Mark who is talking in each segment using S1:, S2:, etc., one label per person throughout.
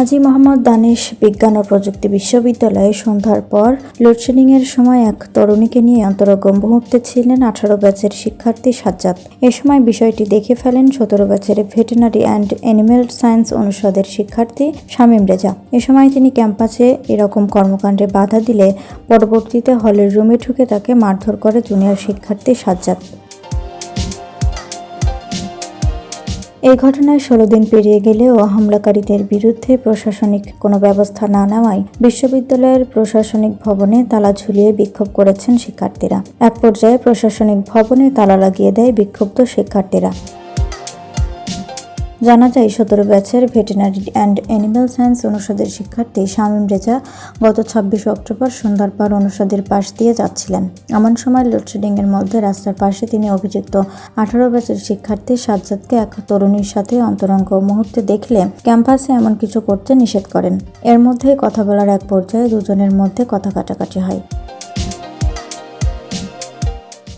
S1: হাজী মোহাম্মদ দানিশ বিজ্ঞান ও প্রযুক্তি বিশ্ববিদ্যালয়ে সন্ধ্যার পর লোডশেডিংয়ের সময় এক তরুণীকে নিয়ে অন্তরঙ্গ মুহূর্তে ছিলেন আঠারো ব্যাচের শিক্ষার্থী সাজ্জাদ। এ সময় বিষয়টি দেখে ফেলেন সতেরো ব্যাচের ভেটেনারি অ্যান্ড অ্যানিমেল সায়েন্স অনুষদের শিক্ষার্থী শামীম রেজা। এ সময় তিনি ক্যাম্পাসে এরকম কর্মকাণ্ডে বাধা দিলে পরবর্তীতে হলের রুমে ঢুকে তাকে মারধর করে জুনিয়র শিক্ষার্থী সাজ্জাদ। এই ঘটনায় ষোলো দিন পেরিয়ে গেলেও হামলাকারীদের বিরুদ্ধে প্রশাসনিক কোনো ব্যবস্থা না নেওয়ায় বিশ্ববিদ্যালয়ের প্রশাসনিক ভবনে তালা ঝুলিয়ে বিক্ষোভ করেছেন শিক্ষার্থীরা। এক পর্যায়ে প্রশাসনিক ভবনে তালা লাগিয়ে দেয় বিক্ষুব্ধ শিক্ষার্থীরা। জানা যায়, সতেরো ব্যাচের ভেটেনারি অ্যান্ড অ্যানিম্যাল সায়েন্স অনুষদের শিক্ষার্থী শামীম রেজা গত ছাব্বিশ অক্টোবর সন্ধ্যার পর অনুষদের পাশ দিয়ে যাচ্ছিলেন। এমন সময় লোডশেডিংয়ের মধ্যে রাস্তার পাশে তিনি অভিযুক্ত আঠারো ব্যাচের শিক্ষার্থী সাজ্জাদকে এক তরুণীর সাথে অন্তরঙ্গ মুহূর্তে দেখলে ক্যাম্পাসে এমন কিছু করতে নিষেধ করেন। এর মধ্যেই কথা বলার এক পর্যায়ে দুজনের মধ্যে কথা কাটাকাটি হয়।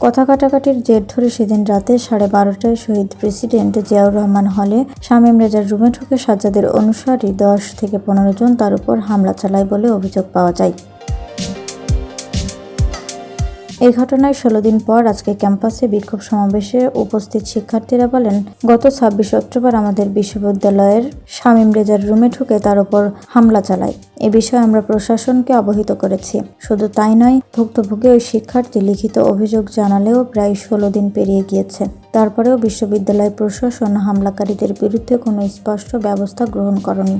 S1: কথা কাটাকাটির জের ধরে সেদিন রাতে সাড়ে বারোটায় শহীদ প্রেসিডেন্ট জিয়াউর রহমান হলে শামীম রেজার রুমে ঢুকে সাজ্জাদের অনুসারী দশ থেকে পনেরো জন তার উপর হামলা চালায় বলে অভিযোগ পাওয়া যায়। এই ঘটনায় ষোলো দিন পর আজকে ক্যাম্পাসে বিক্ষোভ সমাবেশে উপস্থিত শিক্ষার্থীরা বলেন, গত ছাব্বিশ অক্টোবর আমাদের বিশ্ববিদ্যালয়ের শামীম রেজার রুমে ঢুকে তার উপর হামলা চালায়। এ বিষয়ে আমরা প্রশাসনকে অবহিত করেছি। শুধু তাই নয়, ভুক্তভোগী ওই শিক্ষার্থী লিখিত অভিযোগ জানালেও প্রায় ষোলো দিন পেরিয়ে গিয়েছে। তারপরেও বিশ্ববিদ্যালয় প্রশাসন হামলাকারীদের বিরুদ্ধে কোনো স্পষ্ট ব্যবস্থা গ্রহণ করেনি।